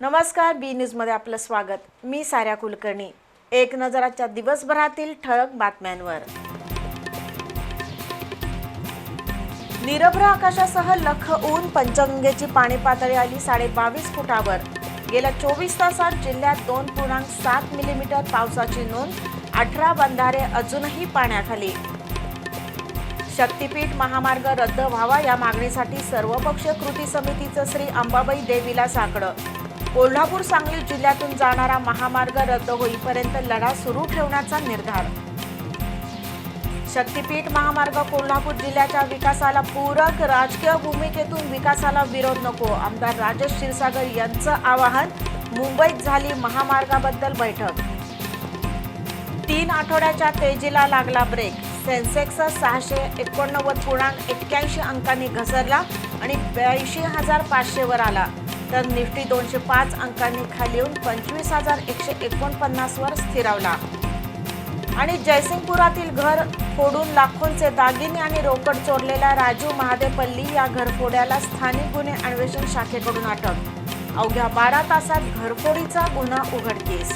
नमस्कार बी न्यूजमध्ये आपलं स्वागत. मी साऱ्या कुलकर्णी. एक नजराच्या दिवसभरातील ठळक बातम्यांवर. निरभ्र आकाशासह लख ऊन पंचगंगेची पाणी पातळी आली साडे बावीस फुटावर. गेल्या चोवीस तासात जिल्ह्यात दोन पूर्णांक सात मिलीमीटर पावसाची नोंद अठरा बंधारे अजूनही पाण्याखाली. शक्तीपीठ महामार्ग रद्द व्हावा या मागणीसाठी सर्वपक्षीय कृती समितीचं श्री अंबाबाई देवीला साकडं. कोल्हापूर सांगली जिल्ह्यातून जाणारा महामार्ग रद्द होईपर्यंत लढा सुरू ठेवण्याचा निर्धार. शक्तीपीठ महामार्ग कोल्हापूर जिल्ह्याच्या विकासाला पूरक राजकीय भूमिकेतून विकासाला विरोध नको आमदार राजेश क्षीरसागर यांचं आवाहन मुंबईत झाली महामार्गाबद्दल बैठक. तीन आठवड्याच्या तेजीला लागला ब्रेक सेन्सेक्स सहाशे एकोणनव्वद पूर्णांक एक्क्याऐंशी अंकांनी घसरला आणि ब्याऐंशी हजार पाचशेवर आला. तर निफ्टी दोनशे पाच अंकांनी खाली येऊन पंचवीस हजार एकशे एकोणपन्नासवर स्थिरावला. आणि जयसिंगपुरातील घर फोडून लाखोंचे दागिने आणि रोकड चोरलेल्या राजू महादेपल्ली या घरफोड्याला स्थानिक गुन्हे अन्वेषण शाखेकडून अटक. अवघ्या बारा तासात घरफोडीचा गुन्हा उघडकीस.